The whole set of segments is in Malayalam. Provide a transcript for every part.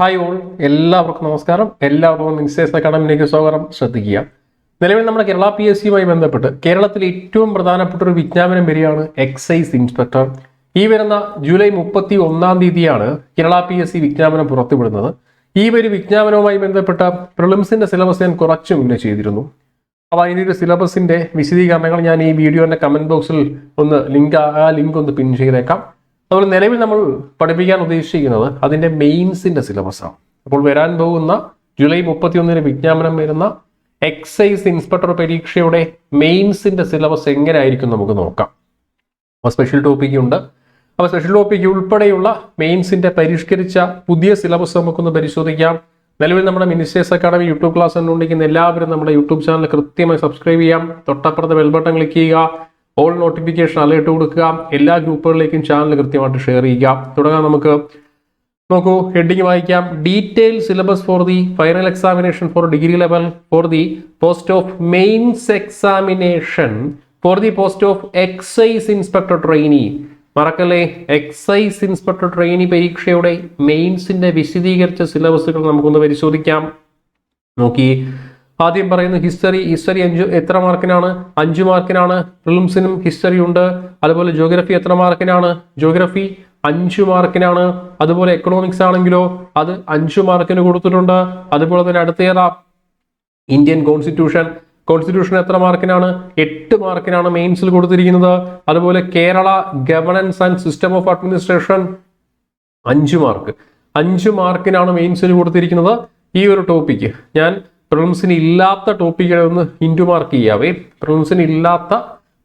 ഹായ് ഓൾ എല്ലാവർക്കും നമസ്കാരം. എല്ലാവർക്കും മിൻസേഴ്സ് അക്കാഡമിയിലേക്ക് സ്വാഗതം. ശ്രദ്ധിക്കുക. നിലവിൽ നമ്മുടെ കേരള പി എസ് സിയുമായി ബന്ധപ്പെട്ട് കേരളത്തിലെ ഏറ്റവും പ്രധാനപ്പെട്ട ഒരു വിജ്ഞാപനം വരികയാണ് എക്സൈസ് ഇൻസ്പെക്ടർ ഈ വരുന്ന ജൂലൈ മുപ്പത്തി ഒന്നാം തീയതിയാണ് കേരള പി എസ് സി വിജ്ഞാപനം പുറത്തുവിടുന്നത്. ഈ ഒരു വിജ്ഞാപനവുമായി ബന്ധപ്പെട്ട പ്രിലിംസിന്റെ സിലബസ് ഞാൻ കുറച്ച് മുന്നേ ചെയ്തിരുന്നു. അപ്പോൾ അതിന്റെ ഒരു സിലബസിന്റെ വിശദീകരണങ്ങൾ ഞാൻ ഈ വീഡിയോന്റെ കമന്റ് ബോക്സിൽ ഒന്ന് ലിങ്ക് ആ ലിങ്ക് ഒന്ന് പിൻ ചെയ്തേക്കാം. അതുപോലെ നിലവിൽ നമ്മൾ പഠിപ്പിക്കാൻ ഉദ്ദേശിക്കുന്നത് അതിന്റെ സിലബസ് സിലബസാണ്. അപ്പോൾ വരാൻ പോകുന്ന ജൂലൈ മുപ്പത്തിയൊന്നിന് വിജ്ഞാപനം വരുന്ന എക്സൈസ് ഇൻസ്പെക്ടർ പരീക്ഷയുടെ മെയിൻസിന്റെ സിലബസ് എങ്ങനെയായിരിക്കും നമുക്ക് നോക്കാം. അപ്പോൾ സ്പെഷ്യൽ ടോപ്പിക് ഉണ്ട്. അപ്പോൾ സ്പെഷ്യൽ ടോപ്പിക് ഉൾപ്പെടെയുള്ള മെയിൻസിന്റെ പരിഷ്കരിച്ച പുതിയ സിലബസ് നമുക്കൊന്ന് പരിശോധിക്കാം. നിലവിൽ നമ്മുടെ മിനിസ്റ്റേഴ്സ് അക്കാഡമി യൂട്യൂബ് ക്ലാസ് കണ്ടുകൊണ്ടിരിക്കുന്ന എല്ലാവരും നമ്മുടെ യൂട്യൂബ് ചാനൽ കൃത്യമായി സബ്സ്ക്രൈബ് ചെയ്യാം. തൊട്ടപ്പുറത്തെ ബെൽബട്ടൺ ക്ലിക്ക് ചെയ്യുക. ഓൾ നോട്ടിഫിക്കേഷൻ അലേർട്ട് കൊടുക്കുക. എല്ലാ ഗ്രൂപ്പുകളിലേക്കും ചാനൽ കൃത്യമായിട്ട് ഷെയർ ചെയ്യുക. തുടങ്ങാൻ നമുക്ക്. നോക്കൂ ഹെഡിങ് വായിക്കാം. Detail syllabus for the final examination for degree level for the post of mains examination for the post of excise inspector trainee മറക്കല്ലേ? എക്സൈസ് ഇൻസ്പെക്ടർ ട്രെയിനി പരീക്ഷയുടെ മെയിൻസിന്റെ വിശദീകരിച്ച സിലബസുകൾ നമുക്കൊന്ന് പരിശോധിക്കാം. നോക്കി. ആദ്യം പറയുന്നു ഹിസ്റ്ററി ഹിസ്റ്ററി അഞ്ച് എത്ര മാർക്കിനാണ്? അഞ്ച് മാർക്കിനാണ്. പ്രിലിംസിനും ഹിസ്റ്ററി ഉണ്ട്. അതുപോലെ ജോഗ്രഫി എത്ര മാർക്കിനാണ്? ജോഗ്രഫി അഞ്ച് മാർക്കിനാണ്. അതുപോലെ എക്കണോമിക്സ് ആണെങ്കിലോ അത് അഞ്ച് മാർക്കിന് കൊടുത്തിട്ടുണ്ട്. അതുപോലെ തന്നെ അടുത്തേതാ ഇന്ത്യൻ കോൺസ്റ്റിറ്റ്യൂഷൻ കോൺസ്റ്റിറ്റ്യൂഷൻ എത്ര മാർക്കിനാണ്? എട്ട് മാർക്കിനാണ് മെയിൻസിൽ കൊടുത്തിരിക്കുന്നത്. അതുപോലെ Kerala governance and system of administration അഞ്ച് മാർക്ക്. അഞ്ച് മാർക്കിനാണ് മെയിൻസിന് കൊടുത്തിരിക്കുന്നത്. ഈ ഒരു ടോപ്പിക്ക് ഞാൻ പ്രിലിംസിന് ഇല്ലാത്ത ടോപ്പിക്കിനെ ഒന്ന് ഇന്റു മാർക്ക് ചെയ്യാവേ പ്രിലിംസിന് ഇല്ലാത്ത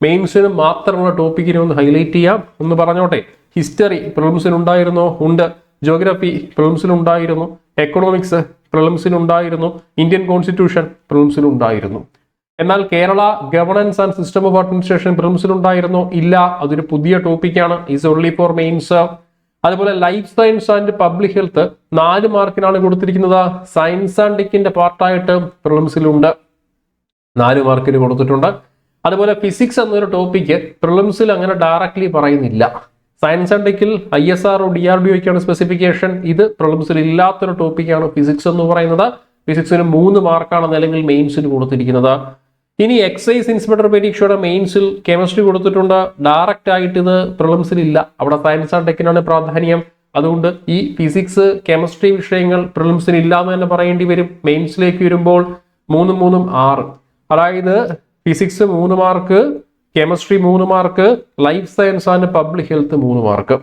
മെയിൻസിന് മാത്രമുള്ള ടോപ്പിക്കിനെ ഒന്ന് ഹൈലൈറ്റ് ചെയ്യാം. ഒന്ന് പറഞ്ഞോട്ടെ ഹിസ്റ്ററി പ്രിലിംസിനുണ്ടായിരുന്നോ ഉണ്ട്. ജോഗ്രഫി പ്രിലിംസിനുണ്ടായിരുന്നു എക്കണോമിക്സ് പ്രിലിംസിനുണ്ടായിരുന്നു ഇന്ത്യൻ കോൺസ്റ്റിറ്റ്യൂഷൻ പ്രിലിംസിനുണ്ടായിരുന്നു എന്നാൽ Kerala governance and system of administration പ്രിലിംസിനുണ്ടായിരുന്നോ ഇല്ല. അതൊരു പുതിയ ടോപ്പിക്കാണ്. Is only for mains. അതുപോലെ life science and public health നാല് മാർക്കിനാണ് കൊടുത്തിരിക്കുന്നത്. സയൻസ് ആൻഡ് ടെക്കിന്റെ പാർട്ടായിട്ട് പ്രിലിംസിലുണ്ട് നാല് മാർക്കിന് കൊടുത്തിട്ടുണ്ട്. അതുപോലെ ഫിസിക്സ് എന്നൊരു ടോപ്പിക്ക് പ്രിലിംസിൽ അങ്ങനെ ഡയറക്ട്ലി പറയുന്നില്ല. Science and ടെക്കിൽ I S R D R D ഒക്കെയാണ് സ്പെസിഫിക്കേഷൻ ഇത് പ്രിലിംസിൽ ഇല്ലാത്തൊരു ടോപ്പിക്കാണ് ഫിസിക്സ് എന്ന് പറയുന്നത്. ഫിസിക്സിന് മൂന്ന് മാർക്കാണ് അല്ലെങ്കിൽ മെയിൻസിന് കൊടുത്തിരിക്കുന്നത്. ഇനി എക്സൈസ് ഇൻസ്പെക്ടർ പരീക്ഷയുടെ മെയിൻസിൽ കെമിസ്ട്രി കൊടുത്തിട്ടുണ്ട്. ഡയറക്റ്റ് ആയിട്ട് ഇത് പ്രിലിംസിൽ ഇല്ല അവിടെ സയൻസ് ആൻഡ് ടെക്കിനാണ് പ്രാധാന്യം. അതുകൊണ്ട് ഈ ഫിസിക്സ് കെമിസ്ട്രി വിഷയങ്ങൾ പ്രിലിംസിന് ഇല്ല എന്ന് തന്നെ പറയേണ്ടി വരും. മെയിൻസിലേക്ക് വരുമ്പോൾ മൂന്നും മൂന്നും ആറ്. അതായത് ഫിസിക്സ് മൂന്ന് മാർക്ക് കെമിസ്ട്രി മൂന്ന് mark life science and public health മൂന്ന് മാർക്ക്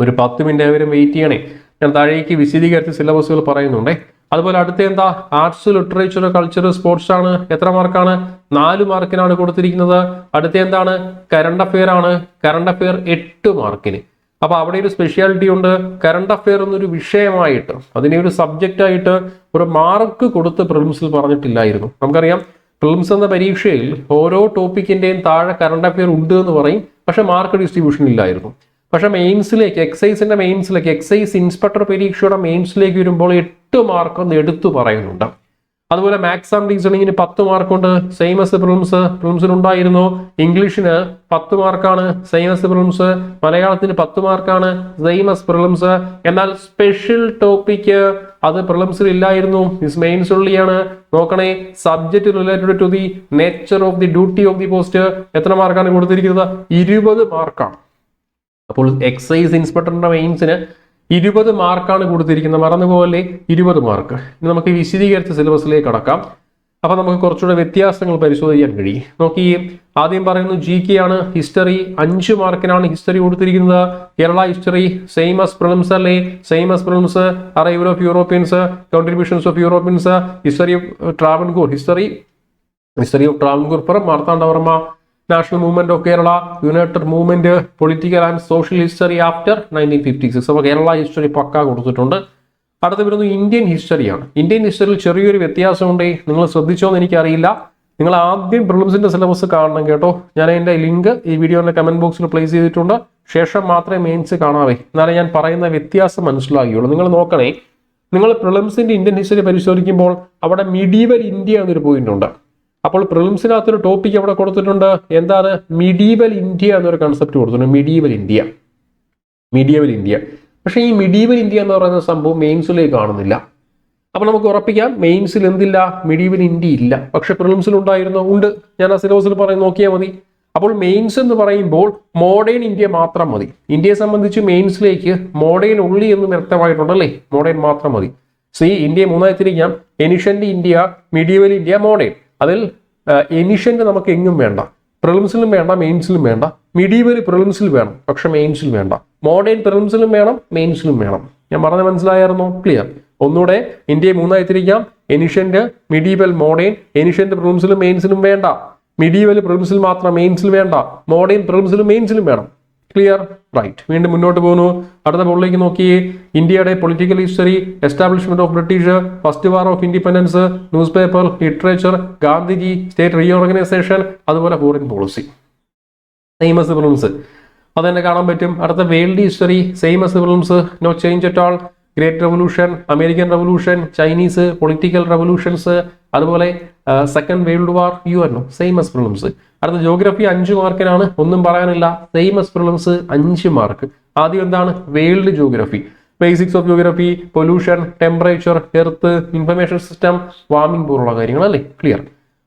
ഒരു പത്ത് മിനിറ്റ് അവരും വെയിറ്റ് ചെയ്യണേ. ഞാൻ താഴേക്ക് വിശദീകരിച്ച സിലബസുകൾ പറയുന്നുണ്ടേ. അതുപോലെ അടുത്ത എന്താ ആർട്സ് ലിറ്ററേച്ചർ കൾച്ചർ സ്പോർട്സ് ആണ്. എത്ര മാർക്കാണ് നാല് മാർക്കിനാണ് കൊടുത്തിരിക്കുന്നത്. അടുത്ത എന്താണ്? കറണ്ട് അഫെയർ ആണ്. കറണ്ട് അഫെയർ എട്ട് മാർക്കിന് അപ്പൊ അവിടെ ഒരു സ്പെഷ്യാലിറ്റി ഉണ്ട്. കറണ്ട് അഫെയർ എന്നൊരു വിഷയമായിട്ട് അതിനെ ഒരു സബ്ജക്റ്റ് ആയിട്ട് ഒരു മാർക്ക് കൊടുത്ത് പ്രിലിംസിൽ പറഞ്ഞിട്ടില്ലായിരുന്നു. നമുക്കറിയാം പ്രിലിംസ് എന്ന പരീക്ഷയിൽ ഓരോ ടോപ്പിക്കിന്റെയും താഴെ കറണ്ട് അഫെയർ ഉണ്ട് എന്ന് പറയും. പക്ഷെ മാർക്ക് ഡിസ്ട്രിബ്യൂഷൻ ഇല്ലായിരുന്നു. പക്ഷെ മെയിൻസിലേക്ക് എക്സൈസിന്റെ മെയിൻസിലേക്ക് എക്സൈസ് ഇൻസ്പെക്ടർ പരീക്ഷയുടെ മെയിൻസിലേക്ക് വരുമ്പോൾ മാർക്ക് ഒന്ന് എടുത്തു പറയുന്നുണ്ട്. അതുപോലെ മാത്സ് ആൻഡ് റീസണിങ്ങിന് പത്ത് മാർക്കുണ്ട് സെയിം എസ് പ്രിലിംസ് ഉണ്ടായിരുന്നു. ഇംഗ്ലീഷിന് പത്ത് മാർക്കാണ് സെയിം എസ് പ്രിലിംസ് മലയാളത്തിന് പത്ത് മാർക്കാണ് സെയിം എസ് പ്രിലിംസ് എന്നാൽ സ്പെഷ്യൽ ടോപ്പിക്ക് അത് പ്രിലിംസിൽ ഇല്ലായിരുന്നു. മിസ് മെയിൻസ് ഉള്ളിയാണ്. നോക്കണേ subject related to the nature of the duty of the post എത്ര മാർക്കാണ് കൊടുത്തിരിക്കുന്നത്? ഇരുപത് മാർക്കാണ് അപ്പോൾ എക്സൈസ് ഇൻസ്പെക്ടറിന്റെ മെയിൻസിന് ഇരുപത് മാർക്കാണ് കൊടുത്തിരിക്കുന്നത്. മറന്നുപോലെ ഇരുപത് മാർക്ക്. ഇനി നമുക്ക് വിശദീകരിച്ച സിലബസിലേക്ക് കടക്കാം. അപ്പൊ നമുക്ക് കുറച്ചുകൂടെ വ്യത്യാസങ്ങൾ പരിശോധിക്കാൻ കഴിയും. നോക്കി ആദ്യം പറയുന്നു ജി കെ ആണ് ഹിസ്റ്ററി. അഞ്ച് മാർക്കിനാണ് ഹിസ്റ്ററി കൊടുത്തിരിക്കുന്നത്. Kerala history same as prelims അല്ലേ? Same as prelims arrival of Europeans contributions of Europeans history of Travancore history history of Travancore പുറം Marthanda Varma national movement of Kerala united movement political and social history after nineteen fifty six. അപ്പോൾ കേരള ഹിസ്റ്ററി പക്ക കൊടുത്തിട്ടുണ്ട്. അടുത്ത വരുന്നത് ഇന്ത്യൻ ഹിസ്റ്ററിയാണ്. ഇന്ത്യൻ ഹിസ്റ്ററിയിൽ ചെറിയൊരു വ്യത്യാസമുണ്ട്. നിങ്ങൾ ശ്രദ്ധിച്ചോ എന്ന് എനിക്കറിയില്ല. നിങ്ങൾ ആദ്യം പ്രിലിംസിന്റെ സിലബസ് കാണണം കേട്ടോ. ഞാൻ അതിന്റെ ലിങ്ക് ഈ വീഡിയോയുടെ കമന്റ് ബോക്സിൽ പ്ലേസ് ചെയ്തിട്ടുണ്ട്. ശേഷം മാത്രമേ മെയിൻസ് കാണാവേ. എന്നാലേ ഞാൻ പറയുന്ന വ്യത്യാസം മനസ്സിലാകുകയുള്ളൂ നിങ്ങൾ നോക്കണേ. നിങ്ങൾ പ്രിലിംസിന്റെ ഇന്ത്യൻ ഹിസ്റ്ററി പരിശോധിക്കുമ്പോൾ അവിടെ മിഡീവൽ ഇന്ത്യ എന്നൊരു പോയിന്റ് ഉണ്ട്. അപ്പോൾ പ്രിലിംസിനകത്തൊരു ടോപ്പിക് അവിടെ കൊടുത്തിട്ടുണ്ട്? എന്താണ്? മിഡീവൽ ഇന്ത്യ എന്നൊരു കൺസെപ്റ്റ് കൊടുത്തിട്ടുണ്ട്. മിഡീവൽ ഇന്ത്യ മിഡീവൽ ഇന്ത്യ പക്ഷേ ഈ മിഡീവൽ ഇന്ത്യ എന്ന് പറയുന്ന സംഭവം മെയിൻസിലേക്ക് കാണുന്നില്ല. അപ്പോൾ നമുക്ക് ഉറപ്പിക്കാം മെയിൻസിൽ എന്തില്ല? മിഡീവൽ ഇന്ത്യ ഇല്ല. പക്ഷെ പ്രിലിംസിൽ ഉണ്ടായിരുന്നു. ഉണ്ട്. ഞാൻ ആ സിലബസിൽ പറയും നോക്കിയാൽ മതി. അപ്പോൾ മെയിൻസ് എന്ന് പറയുമ്പോൾ മോഡേൺ ഇന്ത്യ മാത്രം മതി. ഇന്ത്യയെ സംബന്ധിച്ച് മെയിൻസിലേക്ക് മോഡേൺ ഉള്ളി എന്ന് വ്യക്തമായിട്ടുണ്ടല്ലേ മോഡേൺ മാത്രം മതി. സി ഇന്ത്യയെ മൂന്നായി തിരിക്കാം ancient India medieval India modern അതിൽ എനിഷ്യന്റ് നമുക്ക് എങ്ങും വേണ്ട. പ്രിലിംസിലും വേണ്ട മെയിൻസിലും വേണ്ട. മിഡീവൽ പ്രിലിംസിൽ വേണം പക്ഷെ മെയിൻസിൽ വേണ്ട. മോഡേൺ പ്രിലിംസിലും വേണം മെയിൻസിലും വേണം. ഞാൻ പറഞ്ഞ മനസ്സിലായിരുന്നു ക്ലിയർ ഒന്നുകൂടെ ഇന്ത്യയെ മൂന്നായി തിരിക്കാം എനിഷ്യന്റ് മിഡീവൽ മോഡേൺ എനിഷ്യന്റ് പ്രിലിംസിലും മെയിൻസിലും വേണ്ട. മിഡീവൽ പ്രിലിംസിൽ മാത്രം മെയിൻസിൽ വേണ്ട. മോഡേൺ പ്രിലിംസിലും മെയിൻസിലും വേണം. Clear right. വീണ്ടും മുന്നോട്ട് പോകുന്നു. അടുത്ത ബോളിലേക്ക് നോക്കിയേ ഇന്ത്യയുടെ political history establishment of British first war of independence news paper literature Gandhiji state reorganisation അതുപോലെ foreign policy same as films അത് തന്നെ കാണാൻ പറ്റും. അടുത്ത world history same as prelims no change at all great revolution American revolution Chinese political revolutions അതുപോലെ second world war U R same same as problems അടുത്ത ജോഗ്രഫി അഞ്ച് മാർക്കിനാണ് ഒന്നും പറയാനില്ല സെയിമസ് പ്രോബ്ലംസ് അഞ്ച് മാർക്ക്. ആദ്യം എന്താണ്? World geography basics of geography pollution temperature earth information system warming പോലുള്ള കാര്യങ്ങൾ അല്ലേ ക്ലിയർ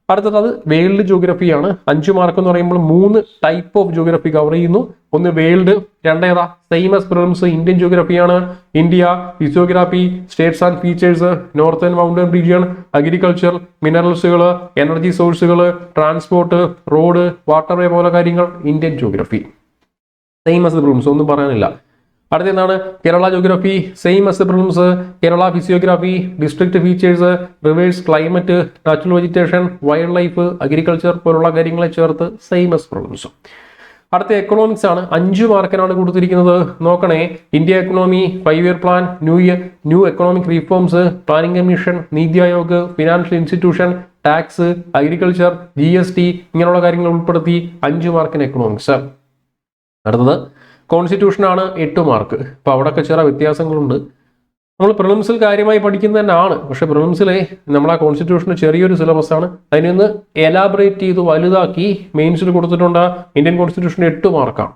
അടുത്തത് അത് വേൾഡ് ജോഗ്രഫിയാണ് അഞ്ച് മാർക്ക് എന്ന് പറയുമ്പോൾ മൂന്ന് ടൈപ്പ് ഓഫ് ജോഗ്രഫി കവർ ചെയ്യുന്നു. ഒന്ന് വേൾഡ് രണ്ടേതാ same as problems Indian ജോഗ്രഫിയാണ് India physiography states and features northern mountain region agriculture മിനറൽസുകൾ energy സോഴ്സുകൾ ട്രാൻസ്പോർട്ട് റോഡ് വാട്ടർവേ പോലെ കാര്യങ്ങൾ ഇന്ത്യൻ ജോഗ്രഫി സെയിമസ് പ്രോബ്ലംസ് ഒന്നും പറയാനില്ല. അടുത്ത എന്താണ്? Kerala geography same as prelims Kerala physiography district features rivers climate natural vegetation wildlife agriculture പോലുള്ള കാര്യങ്ങളെ ചേർത്ത് സെയിം എസ് പ്രോബ്ലംസ് അടുത്ത എക്കണോമിക്സ് ആണ്. അഞ്ച് മാർക്കിനാണ് കൊടുത്തിരിക്കുന്നത്. നോക്കണേ. India economy five year plan new year new economic reforms planning commission NITI Aayog financial institution tax agriculture G S T ഇങ്ങനെയുള്ള കാര്യങ്ങൾ ഉൾപ്പെടുത്തി അഞ്ച് മാർക്കിന് എക്കണോമിക്സ് അടുത്തത് കോൺസ്റ്റിറ്റ്യൂഷൻ ആണ് എട്ട് മാർക്ക്. അപ്പോൾ അവിടെയൊക്കെ ചെറിയ വ്യത്യാസങ്ങളുണ്ട്. നമ്മൾ പ്രിലിംസിൽ കാര്യമായി പഠിക്കുന്നത് തന്നെയാണ്. പക്ഷേ പ്രിലിംസിലെ ആ കോൺസ്റ്റിറ്റ്യൂഷന് ചെറിയൊരു സിലബസ് ആണ് അതിനൊന്ന് എലാബറേറ്റ് ചെയ്ത് വലുതാക്കി മെയിൻസിൽ കൊടുത്തിട്ടുണ്ട് ഇന്ത്യൻ കോൺസ്റ്റിറ്റ്യൂഷൻ എട്ട് മാർക്കാണ്.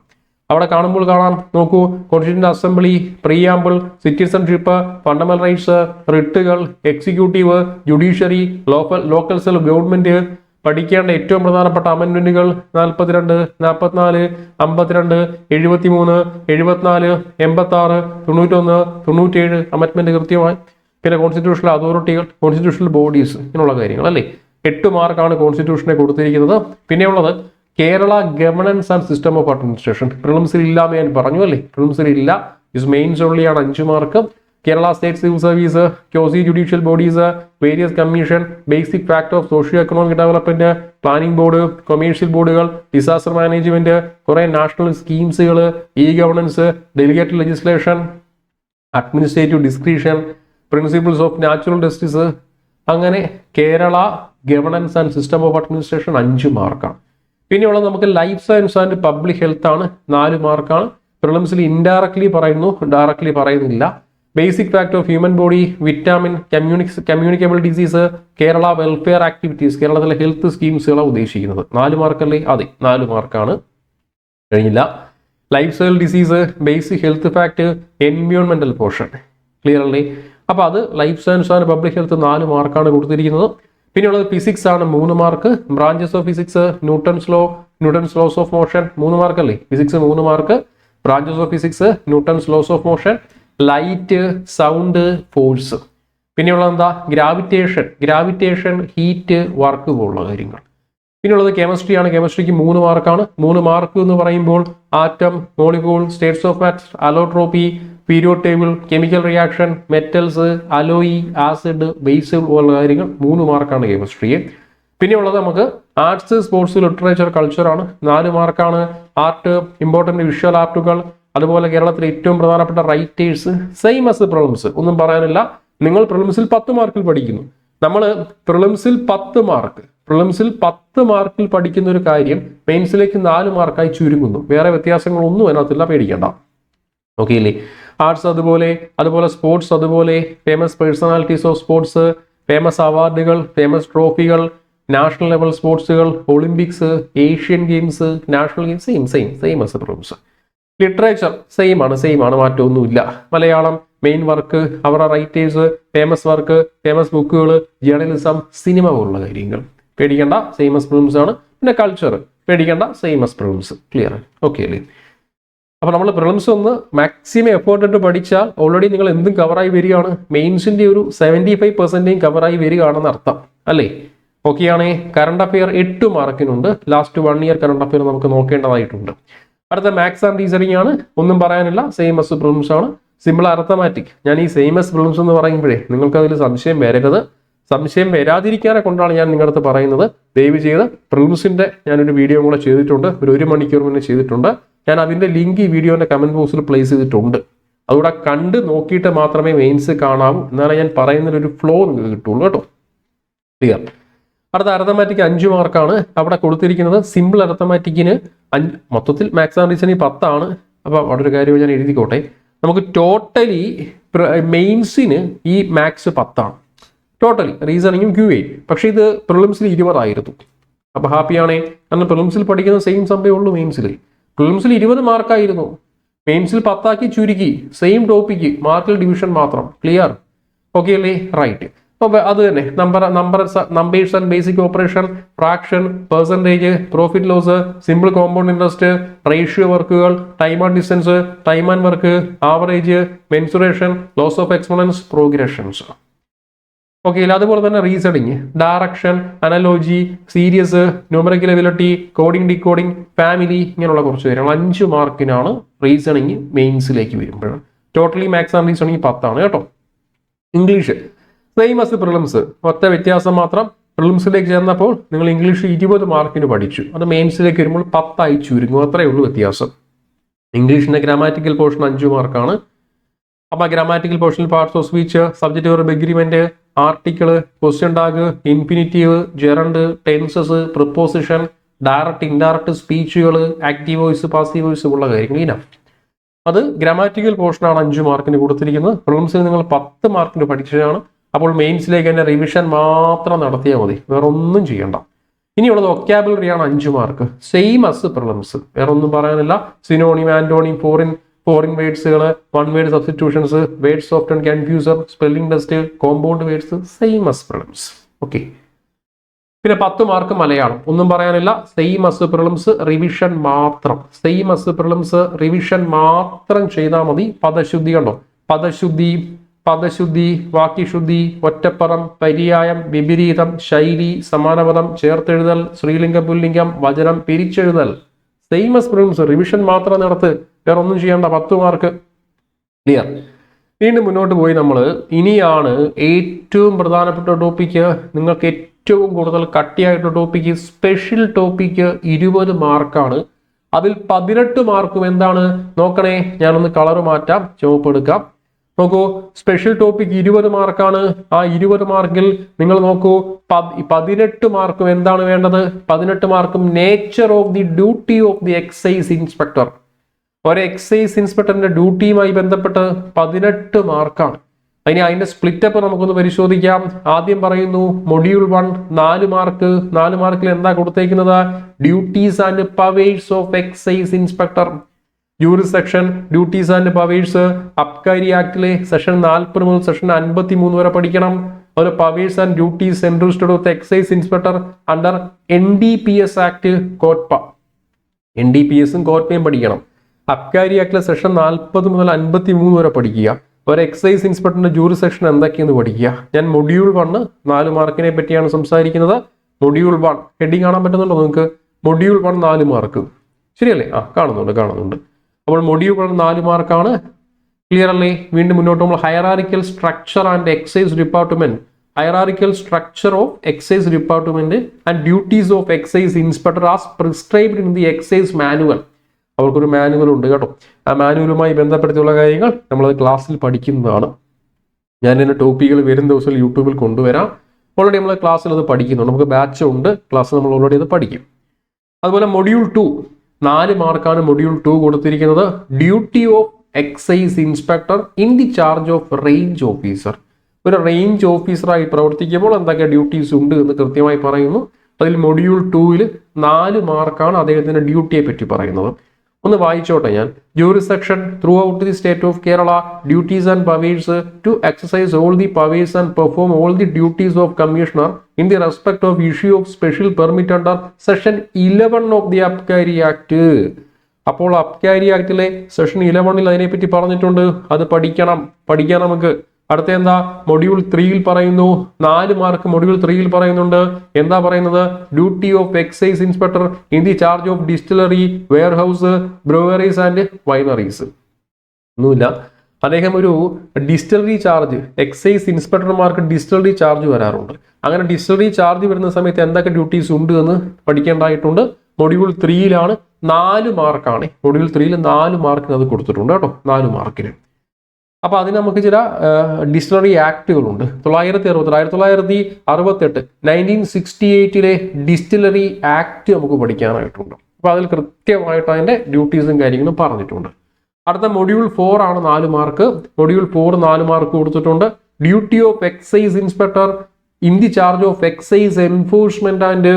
അവിടെ കാണുമ്പോൾ കാണാം. നോക്കൂ constitution assembly preamble citizenship fundamental rights റിട്ടുകൾ executive judiciary local local self government പഠിക്കേണ്ട ഏറ്റവും പ്രധാനപ്പെട്ട അമൻമെന്റുകൾ നാൽപ്പത്തിരണ്ട് നാൽപ്പത്തിനാല് അമ്പത്തിരണ്ട് എഴുപത്തിമൂന്ന് എഴുപത്തിനാല് എൺപത്തി ആറ് തൊണ്ണൂറ്റൊന്ന് തൊണ്ണൂറ്റേഴ് അമൻമെന്റ് കൃത്യമായി. പിന്നെ കോൺസ്റ്റിറ്റ്യൂഷണൽ അതോറിറ്റികൾ കോൺസ്റ്റിറ്റ്യൂഷണൽ ബോഡീസ് ഇങ്ങനെയുള്ള കാര്യങ്ങൾ അല്ലേ എട്ട് മാർക്കാണ് കോൺസ്റ്റിറ്റ്യൂഷനെ കൊടുത്തിരിക്കുന്നത്. പിന്നെയുള്ളത് Kerala governance and system of administration പ്രിലിംസിൽ ഇല്ലാന്ന് ഞാൻ പറഞ്ഞു അല്ലേ പ്രിലിംസിൽ ഇല്ല ഇസ് മെയിൻസ് ഓൺലിയാണ് അഞ്ച് mark. Kerala state civil service quasi judicial bodies various commission basic fact of socio economic development planning board commercial ബോർഡുകൾ ഡിസാസ്റ്റർ മാനേജ്മെന്റ് കുറെ national സ്കീംസുകൾ E governance delegate legislation administrative discretion principles of natural justice അങ്ങനെ Kerala governance and system of administration അഞ്ച് മാർക്കാണ്. പിന്നെയുള്ളത് നമുക്ക് life science and public health ആണ് നാല് മാർക്കാണ്. പ്രിലിംസിൽ ഇൻഡയറക്ട്ലി പറയുന്നു ഡയറക്ട്ലി പറയുന്നില്ല. Basic fact of human body vitamin കമ്മ്യൂണിക്സ് communicable disease Kerala welfare activities കേരളത്തിലെ ഹെൽത്ത് സ്കീംസുകളാണ് ഉദ്ദേശിക്കുന്നത്. നാല് മാർക്കല്ലേ? അതെ നാല് മാർക്കാണ്. കഴിഞ്ഞില്ല. Lifestyle disease basic health fact എൻവിയോൺമെന്റൽ portion clear അല്ലേ? അപ്പോൾ അത് life science and public health നാല് മാർക്കാണ് കൊടുത്തിരിക്കുന്നത്. പിന്നെയുള്ളത് ഫിസിക്സ് ആണ് മൂന്ന് mark. Branches of physics Newton's law Newton's laws of motion മൂന്ന് മാർക്ക് അല്ലേ ഫിസിക്സ് മൂന്ന് mark. Branches of physics Newton's laws of motion light sound force പിന്നെയുള്ളത് എന്താ? ഗ്രാവിറ്റേഷൻ ഗ്രാവിറ്റേഷൻ ഹീറ്റ് വർക്ക് പോലുള്ള കാര്യങ്ങൾ. പിന്നെയുള്ളത് കെമിസ്ട്രിയാണ് കെമിസ്ട്രിക്ക് മൂന്ന് മാർക്കാണ് മൂന്ന് മാർക്ക് എന്ന് പറയുമ്പോൾ atom molecule states of matter allotropy period table chemical reaction metals alloy acid base പോലുള്ള കാര്യങ്ങൾ മൂന്ന് മാർക്കാണ് കെമിസ്ട്രിയെ പിന്നെയുള്ളത് നമുക്ക് ആർട്സ് സ്പോർട്സ് ലിറ്ററേച്ചർ കൾച്ചറാണ് നാല് മാർക്കാണ് ആർട്ട് ഇമ്പോർട്ടന്റ് വിഷ്വൽ ആർട്ടുകൾ അതുപോലെ കേരളത്തിലെ ഏറ്റവും പ്രധാനപ്പെട്ട റൈറ്റേഴ്സ് സെയിം എസ് പ്രിലിംസ് ഒന്നും പറയാനില്ല. നിങ്ങൾ പ്രിലിംസിൽ പത്ത് മാർക്കിൽ പഠിക്കുന്നു. നമ്മൾ പ്രിലിംസിൽ പത്ത് മാർക്ക് പ്രിലിംസിൽ പത്ത് മാർക്കിൽ പഠിക്കുന്ന ഒരു കാര്യം മെയിൻസിലേക്ക് നാല് മാർക്കായി ചുരുങ്ങുന്നു. വേറെ വ്യത്യാസങ്ങളൊന്നും അതിനകത്തില്ല പേടിക്കേണ്ട. ഓക്കെ ഇല്ലേ? ആർട്സ് അതുപോലെ അതുപോലെ സ്പോർട്സ് അതുപോലെ famous personalities of sports famous അവാർഡുകൾ ഫേമസ് ട്രോഫികൾ national level സ്പോർട്സുകൾ Olympics Asian games national games same same same as prelims literature same ആണ് സെയിം ആണ് മാറ്റമൊന്നുമില്ല. മലയാളം മെയിൻ വർക്ക് അവരുടെ റൈറ്റേഴ്സ് ഫേമസ് വർക്ക് ഫേമസ് ബുക്കുകൾ ജേർണലിസം സിനിമ പോലുള്ള കാര്യങ്ങൾ. പേടിക്കേണ്ട സെയിമസ് പ്രൂംസ് ആണ്. പിന്നെ കൾച്ചർ പേടിക്കേണ്ട സെയിമസ് പ്രൂംസ് ക്ലിയർ ഓക്കെ അല്ലേ? അപ്പോൾ നമ്മൾ പ്രിലിംസ് ഒന്ന് മാക്സിമം എഫേർട്ട് ഇട്ട് പഠിച്ചാൽ ഓൾറെഡി നിങ്ങൾ എന്തും കവറായി വരികയാണ്. മെയിൻസിന്റെ ഒരു സെവന്റി ഫൈവ് പെർസെന്റേയും കവറായി വരികയാണെന്ന് അർത്ഥം. അല്ലേ? ഓക്കെയാണേ കറണ്ട് അഫെയർ എട്ട് മാർക്കിനുണ്ട് last one year current affair നമുക്ക് നോക്കേണ്ടതായിട്ടുണ്ട്. അടുത്ത മാത്സ് ആൻഡ് റീസണിങ് ആണ്. ഒന്നും പറയാനില്ല. സെയിം എസ് പ്രിലിംസ് ആണ്. സിമ്പിൾ അർത്ഥമാറ്റിക് ഞാൻ ഈ സെയിം എസ് പ്രിലിംസ് എന്ന് പറയുമ്പോഴേ നിങ്ങൾക്ക് അതിൽ സംശയം വരരുത്. സംശയം വരാതിരിക്കാനെ കൊണ്ടാണ് ഞാൻ നിങ്ങളുടെ അടുത്ത് പറയുന്നത്. ദയവ് ചെയ്ത് പ്രിലിംസിന്റെ ഞാനൊരു വീഡിയോ കൂടെ ചെയ്തിട്ടുണ്ട്. ഒരു ഒരു മണിക്കൂർ മുന്നേ ചെയ്തിട്ടുണ്ട്. ഞാൻ അതിന്റെ ലിങ്ക് ഈ വീഡിയോന്റെ കമന്റ് ബോക്സിൽ പ്ലേസ് ചെയ്തിട്ടുണ്ട്. അതുകൂടെ കണ്ട് നോക്കിയിട്ട് മാത്രമേ മെയിൻസ് കാണാവൂ. എന്നാണ് ഞാൻ പറയുന്നതിൽ ഒരു ഫ്ലോ നിങ്ങൾക്ക് കിട്ടുള്ളൂ കേട്ടോ. ക്ലിയർ അടുത്ത അരത്തമാറ്റിക് അഞ്ച് മാർക്കാണ് അവിടെ കൊടുത്തിരിക്കുന്നത് സിമ്പിൾ അരത്തമാറ്റിക്കിന് അഞ്ച് മൊത്തത്തിൽ മാത്സ് ആൻഡ് റീസണിങ് പത്താണ്. അപ്പോൾ അവിടെ ഒരു കാര്യം ഞാൻ എഴുതിക്കോട്ടെ. നമുക്ക് ടോട്ടലി മെയിൻസിന് ഈ മാത്സ് പത്താണ്. ടോട്ടലി റീസണിങ്ങും ക്യൂ എ പക്ഷേ ഇത് പ്രിലിംസിൽ ഇരുപതായിരുന്നു. അപ്പോൾ ഹാപ്പിയാണേ കാരണം പ്രിലിംസിൽ പഠിക്കുന്ന സെയിം സംഭവം ഉള്ളൂ മെയിൻസിൽ പ്രിലിംസിൽ ഇരുപത് മാർക്കായിരുന്നു മെയിൻസിൽ പത്താക്കി ചുരുക്കി. സെയിം ടോപ്പിക്ക് മാർക്കിൽ ഡിവിഷൻ മാത്രം. ക്ലിയർ ഓക്കെ അല്ലേ? റൈറ്റ് അപ്പോൾ അത് തന്നെ. Number number numbers and basic operation fraction percentage profit loss simple compound interest ratio വർക്കുകൾ time and distance time and work average mensuration laws of exponents progressions okay അതുപോലെ തന്നെ reasoning direction analogy series numerical ability coding decoding family ഇങ്ങനെയുള്ള കുറച്ച് കാര്യങ്ങൾ. അഞ്ച് മാർക്കിനാണ് റീസണിങ് മെയിൻസിലേക്ക് വരുമ്പോൾ ടോട്ടലി ആൻഡ് റീസണിങ് പത്താണ് കേട്ടോ. ഇംഗ്ലീഷ് സെയിം അസ് പ്രിലിംസ് ഒറ്റ വ്യത്യാസം മാത്രം. പ്രിലിംസിലേക്ക് ചേർന്നപ്പോൾ നിങ്ങൾ ഇംഗ്ലീഷ് ഇരുപത് മാർക്കിന് പഠിച്ചു. അത് മെയിൻസിലേക്ക് വരുമ്പോൾ പത്തായി ചുരുങ്ങും. അത്രയേ ഉള്ളൂ വ്യത്യാസം. ഇംഗ്ലീഷിന്റെ ഗ്രാമാറ്റിക്കൽ പോർഷൻ അഞ്ച് മാർക്കാണ്. അപ്പോൾ ഗ്രാമാറ്റിക്കൽ പോർഷനിൽ parts of speech subject verb agreement article question tag infinitive gerund tenses preposition direct indirect സ്പീച്ചുകൾ active voice passive voice ഉള്ള കാര്യങ്ങൾ ഇനഫ് അത് ഗ്രാമാറ്റിക്കൽ പോർഷനാണ് അഞ്ച് മാർക്കിന് കൊടുത്തിരിക്കുന്നത്. പ്രിലിംസിൽ നിങ്ങൾ പത്ത് മാർക്കിന് പഠിച്ചതാണ്. അപ്പോൾ മെയിൻസിലേക്ക് തന്നെ റിവിഷൻ മാത്രം നടത്തിയാൽ മതി. വേറെ ഒന്നും ചെയ്യണ്ട ഇനിയുള്ളത് ഒക്യാബുലറിയാണ് അഞ്ച് മാർക്ക് സെയിം അസ് പ്രോബ്ലംസ് വേറെ ഒന്നും പറയാനില്ല synonym antonym foreign foreign വേർഡ്സുകൾ one word substitutions words often confused spelling test compound words same as problems okay പിന്നെ പത്ത് മാർക്ക് മലയാളം. ഒന്നും പറയാനില്ല. സെയിം അസ് പ്രിലിംസ് റിവിഷൻ മാത്രം. സെയിം അസ് പ്രിലിംസ് റിവിഷൻ മാത്രം ചെയ്താൽ മതി. പദശുദ്ധി കണ്ടോ? പദശുദ്ധി പദശുദ്ധി വാക്യശുദ്ധി ഒറ്റപ്പറം പര്യായം വിപരീതം ശൈലി സമാനപദം ചേർത്തെഴുതൽ ശ്രീലിംഗ പുല്ലിംഗം വചനം പിരിച്ചെഴുതൽ. സെയിമസ് പ്രിൻസ് റിവിഷൻ മാത്രം നടത്ത് വേറെ ഒന്നും ചെയ്യേണ്ട പത്ത് മാർക്ക് ക്ലിയർ വീണ്ടും മുന്നോട്ട് പോയി നമ്മൾ ഇനിയാണ് ഏറ്റവും പ്രധാനപ്പെട്ട ടോപ്പിക്ക് നിങ്ങൾക്ക് ഏറ്റവും കൂടുതൽ കട്ടിയായിട്ടുള്ള ടോപ്പിക്ക് സ്പെഷ്യൽ ടോപ്പിക്ക് ഇരുപത് മാർക്കാണ് അതിൽ പതിനെട്ട് മാർക്കും എന്താണ്? നോക്കണേ ഞാനൊന്ന് കളർ മാറ്റാം. ചുവപ്പ് എടുക്കാം. നോക്കൂ സ്പെഷ്യൽ ടോപ്പിക് ഇരുപത് മാർക്കാണ്. ആ ഇരുപത് മാർക്കിൽ നിങ്ങൾ നോക്കൂ പത്- പതിനെട്ട് മാർക്കും എന്താണ് വേണ്ടത്? പതിനെട്ട് മാർക്കും nature of the duty of the excise inspector ഒരു എക്സൈസ് ഇൻസ്പെക്ടറിന്റെ ഡ്യൂട്ടിയുമായി ബന്ധപ്പെട്ട് പതിനെട്ട് മാർക്കാണ്. അതിന് അതിന്റെ സ്പ്ലിറ്റപ്പ് നമുക്കൊന്ന് പരിശോധിക്കാം. ആദ്യം പറയുന്നു മൊഡ്യൂൾ വൺ നാല് മാർക്ക്. നാല് മാർക്കിൽ എന്താ കൊടുത്തേക്കുന്നത്? Duties and powers of excise inspector jurisdiction duties and powers അബ്കാരി ആക്ടിലെ സെഷൻ നാൽപ്പത് മുതൽ സെഷൻ അൻപത്തി മൂന്ന് വരെ പഠിക്കണം. അതുപോലെ powers and duties central of excise inspector under N D P S act COTPA N D P എസും കോട്ടയും പഠിക്കണം. അബ്കാരി ആക്ടിലെ സെഷൻ നാൽപ്പത് മുതൽ അൻപത്തി മൂന്ന് വരെ പഠിക്കുക. ഒരു എക്സൈസ് ഇൻസ്പെക്ടറിന്റെ ജൂറി സെക്ഷൻ എന്തൊക്കെയെന്ന് പഠിക്കുക. ഞാൻ മൊഡ്യൂൾ വണ് നാല് മാർക്കിനെ പറ്റിയാണ് സംസാരിക്കുന്നത്. മൊഡ്യൂൾ വൺ ഹെഡിങ് കാണാൻ പറ്റുന്നുണ്ടോ നിങ്ങൾക്ക്? മൊഡ്യൂൾ വൺ നാല് മാർക്ക് ശരിയല്ലേ? ആ കാണുന്നുണ്ട് കാണുന്നുണ്ട്. അപ്പോൾ മൊഡ്യൂൾ നാല് മാർക്കാണ് ക്ലിയർ അല്ലേ വീണ്ടും മുന്നോട്ട് നമ്മൾ hierarchical structure and excise department hierarchical structure of excise department and duties of excise inspector as prescribed in the excise manual അവർക്കൊരു മാനുവൽ ഉണ്ട് കേട്ടോ. ആ മാനുവലുമായി ബന്ധപ്പെടുത്തിയുള്ള കാര്യങ്ങൾ നമ്മളത് ക്ലാസ്സിൽ പഠിക്കുന്നതാണ്. ഞാൻ എന്റെ ടോപ്പിക്കുകൾ വരും ദിവസം യൂട്യൂബിൽ കൊണ്ടുവരാം. ഓൾറെഡി നമ്മൾ ക്ലാസ്സിൽ അത് പഠിക്കുന്നുണ്ട് നമുക്ക് ബാച്ച് ഉണ്ട്. ക്ലാസ് നമ്മൾ ഓൾറെഡി അത് പഠിക്കും. അതുപോലെ മൊഡ്യൂൾ ടു നാല് മാർക്കാണ് മൊഡ്യൂൾ ടു കൊടുത്തിരിക്കുന്നത്. Duty of excise inspector in the charge of range officer. ഒരു റേഞ്ച് ഓഫീസറായി പ്രവർത്തിക്കുമ്പോൾ എന്തൊക്കെ ഡ്യൂട്ടീസ് ഉണ്ട് എന്ന് കൃത്യമായി പറയുന്നു. അതിൽ മൊഡ്യൂൾ ടൂവിൽ നാല് മാർക്കാണ് അദ്ദേഹത്തിന്റെ ഡ്യൂട്ടിയെ പറ്റി പറയുന്നത്. ഒന്ന് വായിച്ചോട്ടെ ഞാൻ. Jurisdiction throughout the state of Kerala duties and powers to exercise all the powers and perform all the duties of commissioner in the respect of issue of special permit under section eleven of the Abkari act അപ്പോൾ അബ്കാരി ആക്ടിലെ സെഷൻ ഇലവണിൽ അതിനെപ്പറ്റി പറഞ്ഞിട്ടുണ്ട്. അത് പഠിക്കണം. പഠിക്കാൻ നമുക്ക് അടുത്ത എന്താ മൊഡ്യൂൾ ത്രീയിൽ പറയുന്നു. നാല് മാർക്ക് മൊഡ്യൂൾ ത്രീയിൽ പറയുന്നുണ്ട്. എന്താ പറയുന്നത്? Duty of excise inspector in the charge of distillery warehouse breweries and wineries ഒന്നുമില്ല. അദ്ദേഹം ഒരു ഡിസ്റ്റിലറി ചാർജ് എക്സൈസ് ഇൻസ്പെക്ടർമാർക്ക് ഡിസ്റ്റിലറി ചാർജ് വരാറുണ്ട്. അങ്ങനെ ഡിസ്റ്റിലറി ചാർജ് വരുന്ന സമയത്ത് എന്തൊക്കെ ഡ്യൂട്ടീസ് ഉണ്ട് എന്ന് പഠിക്കേണ്ടതായിട്ടുണ്ട്. മൊഡ്യൂൾ ത്രീയിലാണ് നാല് മാർക്കാണ് മൊഡ്യൂൾ ത്രീയിൽ നാല് മാർക്കിന് അത് കൊടുത്തിട്ടുണ്ട് കേട്ടോ. നാല് മാർക്കിന് അപ്പോൾ അതിന് നമുക്ക് ചില ഡിക്ഷണറി ആക്ടുകളുണ്ട് തൊള്ളായിരത്തി അറുപത്തി ആയിരത്തി തൊള്ളായിരത്തി അറുപത്തെട്ട് നയന്റീൻ സിക്സ്റ്റി എയ്റ്റിലെ ഡിസ്റ്റിലറി ആക്ട് നമുക്ക് പഠിക്കാനായിട്ടുണ്ട്. അപ്പോൾ അതിൽ കൃത്യമായിട്ട് അതിന്റെ ഡ്യൂട്ടീസും കാര്യങ്ങളും പറഞ്ഞിട്ടുണ്ട്. അടുത്ത മൊഡ്യൂൾ ഫോർ ആണ് നാല് മാർക്ക് മൊഡ്യൂൾ ഫോർ നാല് മാർക്ക് കൊടുത്തിട്ടുണ്ട്. Duty of excise inspector in the charge of excise enforcement and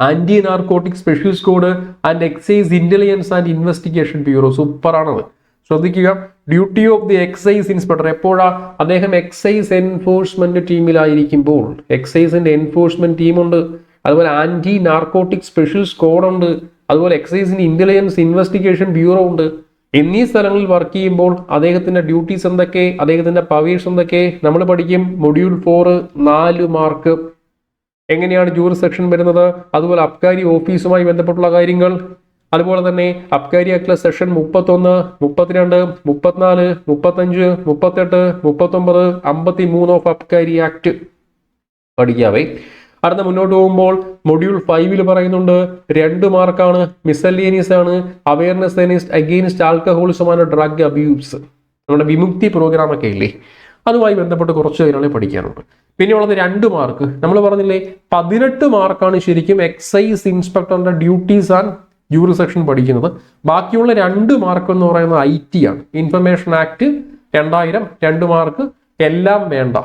anti narcotic special squad and excise intelligence and investigation bureau സൂപ്പറാണത് ശ്രദ്ധിക്കുക. Duty of the excise inspector എപ്പോഴാ അദ്ദേഹം എക്സൈസ് എൻഫോഴ്സ്മെന്റ് ടീമിലായിരിക്കുമ്പോൾ എക്സൈസിന്റെ എൻഫോഴ്സ്മെന്റ് ടീമുണ്ട് അതുപോലെ ആന്റി നാർക്കോട്ടിക് സ്പെഷ്യൽ സ്ക്വാഡ് ഉണ്ട്. അതുപോലെ എക്സൈസിന്റെ ഇന്റലിജൻസ് ഇൻവെസ്റ്റിഗേഷൻ ബ്യൂറോ ഉണ്ട്. എന്നീ സ്ഥലങ്ങളിൽ വർക്ക് ചെയ്യുമ്പോൾ അദ്ദേഹത്തിന്റെ ഡ്യൂട്ടീസ് എന്തൊക്കെ? അദ്ദേഹത്തിന്റെ പവേഴ്സ് എന്തൊക്കെ? നമ്മൾ പഠിക്കും മൊഡ്യൂൾ ഫോർ നാല് മാർക്ക് എങ്ങനെയാണ് ജൂറി സെക്ഷൻ വരുന്നത്? അതുപോലെ അബ്കാരി ഓഫീസുമായി ബന്ധപ്പെട്ടുള്ള കാര്യങ്ങൾ. അതുപോലെ തന്നെ അബ്കാരി ആക്ടിലെ സെഷൻ മുപ്പത്തൊന്ന് മുപ്പത്തിരണ്ട് മുപ്പത്തിനാല് മുപ്പത്തഞ്ച് മുപ്പത്തെട്ട് മുപ്പത്തൊമ്പത് അമ്പത്തി മൂന്ന് ഓഫ് അബ്കാരി ആക്ട് പഠിക്കാവേ. അടുത്ത മുന്നോട്ട് പോകുമ്പോൾ മൊഡ്യൂൾ ഫൈവിൽ പറയുന്നുണ്ട് രണ്ട് മാർക്കാണ് മിസല്ലേനിയസ് ആണ് awareness against alcoholism and drug abuse നമ്മുടെ വിമുക്തി പ്രോഗ്രാം ഒക്കെ ഇല്ലേ? അതുമായി ബന്ധപ്പെട്ട് കുറച്ച് കാര്യങ്ങളെ പഠിക്കാനുണ്ട്. പിന്നെ ഉള്ളത് രണ്ട് മാർക്ക്. നമ്മൾ പറഞ്ഞില്ലേ പതിനെട്ട് മാർക്കാണ് ശരിക്കും എക്സൈസ് ഇൻസ്പെക്ടറിന്റെ ഡ്യൂട്ടീസ് ആൻഡ് ജൂറി സെക്ഷൻ പഠിക്കുന്നത്. ബാക്കിയുള്ള രണ്ട് മാർക്ക് എന്ന് പറയുന്നത് ഐ ടി ആണ്. ഇൻഫർമേഷൻ ആക്ട് രണ്ടായിരം രണ്ട് മാർക്ക് എല്ലാം വേണ്ട.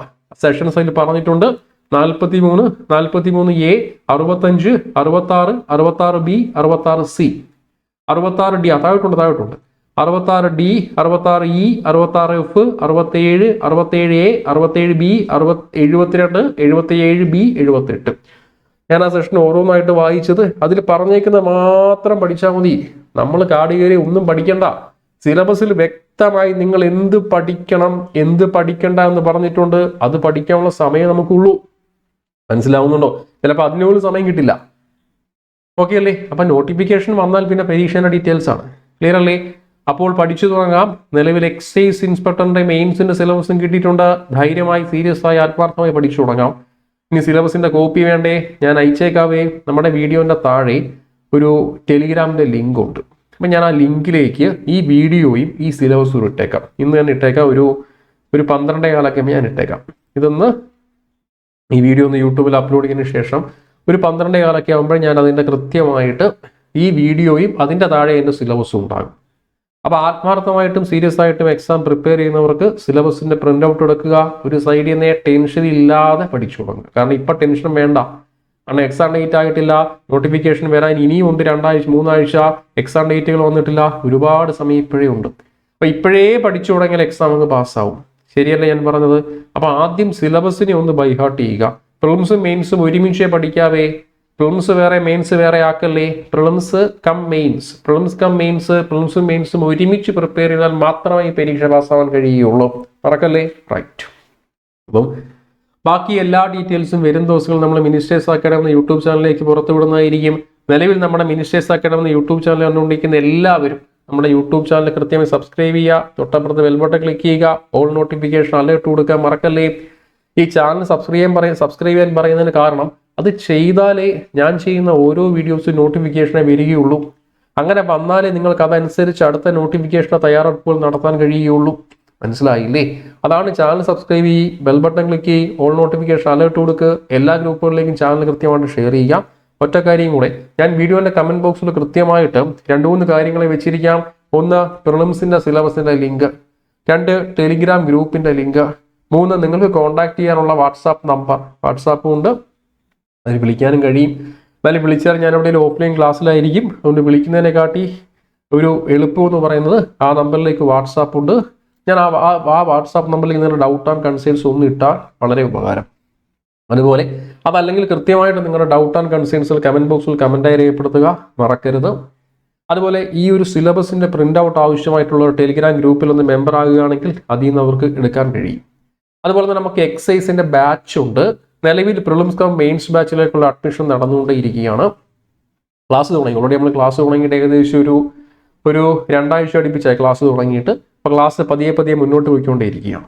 സെഷൻസ് അതിൽ പറഞ്ഞിട്ടുണ്ട്. നാൽപ്പത്തി മൂന്ന് നാൽപ്പത്തി മൂന്ന് എ അറുപത്തഞ്ച് അറുപത്തി ആറ് അറുപത്തി ആറ് ബി അറുപത്തി ആറ് സി അറുപത്തി ആറ് ഡി അതായിട്ടുണ്ട് അതായിട്ടുണ്ട് അറുപത്തി ആറ് ഡി അറുപത്തി ആറ് ഇ അറുപത്തി ആറ് എഫ് അറുപത്തേഴ് അറുപത്തേഴ് എ അറുപത്തേഴ് ബി അറുപത്തി എഴുപത്തിരണ്ട് എഴുപത്തിയേഴ് ബി എഴുപത്തെട്ട് ഞാൻ ആ സെഷൻ ഓരോന്നായിട്ട് വായിച്ചത് അതിൽ പറഞ്ഞേക്കുന്ന മാത്രം പഠിച്ചാൽ മതി. നമ്മൾ കാടുകയറി ഒന്നും പഠിക്കണ്ട. സിലബസിൽ വ്യക്തമായി നിങ്ങൾ എന്ത് പഠിക്കണം എന്ത് പഠിക്കണ്ട എന്ന് പറഞ്ഞിട്ടുണ്ട്. അത് പഠിക്കാനുള്ള സമയം നമുക്കുള്ളൂ. മനസ്സിലാവുന്നുണ്ടോ? ചിലപ്പോൾ അതിനുപോലും സമയം കിട്ടില്ല. ഓക്കെ അല്ലേ? അപ്പൊ നോട്ടിഫിക്കേഷൻ വന്നാൽ പിന്നെ പരീക്ഷയുടെ ഡീറ്റെയിൽസ് ആണ്. ക്ലിയർ അല്ലേ? അപ്പോൾ പഠിച്ചു തുടങ്ങാം. നിലവിൽ എക്സൈസ് ഇൻസ്പെക്ടറിന്റെ മെയിൻസിന്റെ സിലബസും കിട്ടിയിട്ടുണ്ട്. ധൈര്യമായി സീരിയസ് ആയി ആത്മാർത്ഥമായി പഠിച്ചു തുടങ്ങാം. ഇനി സിലബസിന്റെ കോപ്പി വേണ്ടേ? ഞാൻ അയച്ചേക്കാവേ. നമ്മുടെ വീഡിയോന്റെ താഴെ ഒരു ടെലിഗ്രാമിന്റെ ലിങ്ക് ഉണ്ട്. അപ്പം ഞാൻ ആ ലിങ്കിലേക്ക് ഈ വീഡിയോയും ഈ സിലബസും ഇട്ടേക്കാം. ഇന്ന് ഞാൻ ഇട്ടേക്കാം ഒരു ഒരു പന്ത്രണ്ടേ കാലൊക്കെ ഞാൻ ഇട്ടേക്കാം. ഇതൊന്ന് ഈ വീഡിയോ ഒന്ന് യൂട്യൂബിൽ അപ്ലോഡ് ചെയ്തതിന് ശേഷം ഒരു പന്ത്രണ്ടേ കാലൊക്കെ ആകുമ്പോൾ ഞാൻ അതിന്റെ കൃത്യമായിട്ട് ഈ വീഡിയോയും അതിന്റെ താഴെ എന്റെ സിലബസും ഉണ്ടാകും. അപ്പോൾ ആത്മാർത്ഥമായിട്ടും സീരിയസ് ആയിട്ടും എക്സാം പ്രിപ്പയർ ചെയ്യുന്നവർക്ക് സിലബസിന്റെ പ്രിന്റ് ഔട്ട് എടുക്കുക. ഒരു സൈഡിൽ നിന്ന് ടെൻഷൻ ഇല്ലാതെ പഠിച്ചു തുടങ്ങുക. കാരണം ഇപ്പം ടെൻഷൻ വേണ്ട. കാരണം എക്സാം ഡേറ്റ് ആയിട്ടില്ല. നോട്ടിഫിക്കേഷൻ വരാൻ ഇനിയും ഉണ്ട് രണ്ടാഴ്ച മൂന്നാഴ്ച. എക്സാം ഡേറ്റുകൾ വന്നിട്ടില്ല. ഒരുപാട് സമയം ഇപ്പോഴേ ഉണ്ട്. അപ്പോൾ ഇപ്പോഴേ പഠിച്ചു തുടങ്ങിയാൽ എക്സാം അങ്ങ് പാസ്സാവും ശരിയല്ല ഞാൻ പറഞ്ഞത്? അപ്പോൾ ആദ്യം സിലബസിനെ ഒന്ന് ബൈഹാർട്ട് ചെയ്യുക. പ്രിലിംസും മെയിൻസും ഒരുമിച്ചേ പഠിക്കാവേ. പ്രിലിംസ് വേറെ മെയിൻസ് വേറെ ആക്കല്ലേ? Prelims cum mains prelims cum mains പ്രിലിംസും മെയിൻസും ഒരുമിച്ച് പ്രിപ്പയർ ചെയ്താൽ മാത്രമേ പരീക്ഷ പാസ്സാവാൻ കഴിയുള്ളൂ. മറക്കല്ലേ റൈറ്റ് അപ്പം ബാക്കി എല്ലാ ഡീറ്റെയിൽസും വരും ദിവസങ്ങളിൽ നമ്മൾ മിനിസ്റ്റേഴ്സ് അക്കാഡമി യൂട്യൂബ് ചാനലിലേക്ക് പുറത്തുവിടുന്നതായിരിക്കും. നിലവിൽ നമ്മുടെ മിനിസ്റ്റേഴ്സ് അക്കാഡമി യൂട്യൂബ് ചാനൽ കണ്ടുകൊണ്ടിരിക്കുന്ന എല്ലാവരും നമ്മുടെ യൂട്യൂബ് ചാനൽ കൃത്യമായി സബ്സ്ക്രൈബ് ചെയ്യുക തൊട്ടപ്പുറത്ത് ബെൽബട്ടൺ ക്ലിക്ക് ചെയ്യുക ഓൾ നോട്ടിഫിക്കേഷൻ അലേർട്ട് കൊടുക്കുക മറക്കല്ലേ? ഈ ചാനൽ സബ്സ്ക്രൈബ് ചെയ്യാൻ പറയ സബ്സ്ക്രൈബ് ചെയ്യാൻ പറയുന്നതിന് കാരണം അത് ചെയ്താലേ ഞാൻ ചെയ്യുന്ന ഓരോ വീഡിയോസും നോട്ടിഫിക്കേഷനെ വരികയുള്ളൂ. അങ്ങനെ വന്നാലേ നിങ്ങൾക്ക് അതനുസരിച്ച് അടുത്ത നോട്ടിഫിക്കേഷനെ തയ്യാറെടുപ്പുകൾ നടത്താൻ കഴിയുകയുള്ളൂ. മനസ്സിലായില്ലേ? അതാണ് ചാനൽ സബ്സ്ക്രൈബ് ചെയ്യ് ബെൽ ബട്ടൺ ക്ലിക്ക് ചെയ്യ് ഓൾ നോട്ടിഫിക്കേഷൻ അലേർട്ട് കൊടുക്കുക എല്ലാ ഗ്രൂപ്പുകളിലേക്കും ചാനൽ കൃത്യമായിട്ട് ഷെയർ ചെയ്യുക. ഒറ്റ കാര്യം കൂടെ ഞാൻ വീഡിയോന്റെ കമന്റ് ബോക്സിൽ കൃത്യമായിട്ട് രണ്ട് മൂന്ന് കാര്യങ്ങളെ വെച്ചിരിക്കാം. ഒന്ന് പ്രിലിംസിന്റെ സിലബസിന്റെ ലിങ്ക് രണ്ട് ടെലിഗ്രാം ഗ്രൂപ്പിന്റെ ലിങ്ക് മൂന്ന് നിങ്ങൾക്ക് കോൺടാക്ട് ചെയ്യാനുള്ള വാട്സാപ്പ് നമ്പർ വാട്സാപ്പും ഉണ്ട്. അതിൽ വിളിക്കാനും കഴിയും. എന്നാലും വിളിച്ചാൽ ഞാൻ എവിടെയെങ്കിലും ഓഫ്ലൈൻ ക്ലാസ്സിലായിരിക്കും. അതുകൊണ്ട് വിളിക്കുന്നതിനെ കാട്ടി ഒരു എളുപ്പം എന്ന് പറയുന്നത് ആ നമ്പറിലേക്ക് വാട്സാപ്പ് ഉണ്ട്. ഞാൻ ആ ആ- വാട്സാപ്പ് നമ്പറിൽ നിങ്ങളുടെ ഡൗട്ട് ആൻഡ് കൺസേൺസ് ഒന്നും ഇട്ടാൽ വളരെ ഉപകാരം. അതുപോലെ അതല്ലെങ്കിൽ കൃത്യമായിട്ട് നിങ്ങളുടെ ഡൗട്ട് ആൻഡ് കൺസേൺസിൽ കമന്റ് ബോക്സിൽ കമന്റായി രേഖപ്പെടുത്തുക. മറക്കരുത്. അതുപോലെ ഈ ഒരു സിലബസിന്റെ പ്രിന്റ് ഔട്ട് ആവശ്യമായിട്ടുള്ള ടെലിഗ്രാം ഗ്രൂപ്പിൽ ഒന്ന് മെമ്പർ ആകുകയാണെങ്കിൽ അതിൽ നിന്ന് അവർക്ക് എടുക്കാൻ കഴിയും. അതുപോലെ തന്നെ നമുക്ക് എക്സൈസിന്റെ ബാച്ച് ഉണ്ട്. നിലവിൽ പ്രിലിംസ് കം മെയിൻസ് ബാച്ചിലേക്കുള്ള അഡ്മിഷൻ നടന്നുകൊണ്ടേയിരിക്കുകയാണ്. ക്ലാസ് തുടങ്ങി. ഓൾറെഡി നമ്മൾ ക്ലാസ് തുടങ്ങിയിട്ട് ഏകദേശം ഒരു ഒരു രണ്ടാഴ്ച അടുപ്പിച്ചായി ക്ലാസ് തുടങ്ങിയിട്ട്. അപ്പോൾ ക്ലാസ് പതിയെ പതിയെ മുന്നോട്ട് പോയിക്കൊണ്ടേയിരിക്കുകയാണ്.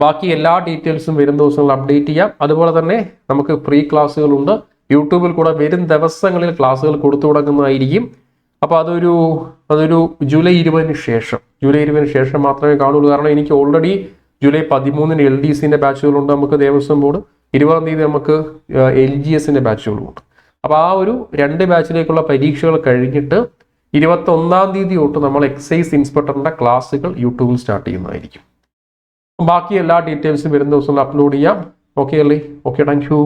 ബാക്കി എല്ലാ ഡീറ്റെയിൽസും വരും ദിവസങ്ങൾ അപ്ഡേറ്റ് ചെയ്യാം. അതുപോലെ തന്നെ നമുക്ക് ഫ്രീ ക്ലാസ്സുകളുണ്ട്. യൂട്യൂബിൽ കൂടെ വരും ദിവസങ്ങളിൽ ക്ലാസ്സുകൾ കൊടുത്തു തുടങ്ങുന്നതായിരിക്കും. അപ്പോൾ അതൊരു അതൊരു ജൂലൈ ഇരുപതിന് ശേഷം. ജൂലൈ ഇരുപതിന് ശേഷം മാത്രമേ കാണുള്ളൂ. കാരണം എനിക്ക് ഓൾറെഡി ജൂലൈ പതിമൂന്നിന് എൽ ഡി സിന്റെ ബാച്ചുകളുണ്ട്. നമുക്ക് ദേവസ്വം ബോർഡ്. ഇരുപതാം തീയതി നമുക്ക് എൽ ജി എസിന്റെ ബാച്ചുകളുമുണ്ട് അപ്പോൾ ആ ഒരു രണ്ട് ബാച്ചിലേക്കുള്ള പരീക്ഷകൾ കഴിഞ്ഞിട്ട് ഇരുപത്തൊന്നാം തീയതി തൊട്ട് നമ്മൾ എക്സൈസ് ഇൻസ്പെക്ടറിന്റെ ക്ലാസ്സുകൾ യൂട്യൂബിൽ സ്റ്റാർട്ട് ചെയ്യുന്നതായിരിക്കും. ബാക്കി എല്ലാ ഡീറ്റെയിൽസും വരുന്ന ദിവസങ്ങളിൽ അപ്ലോഡ് ചെയ്യാം. ഓക്കെ അല്ലേ? Okay thank you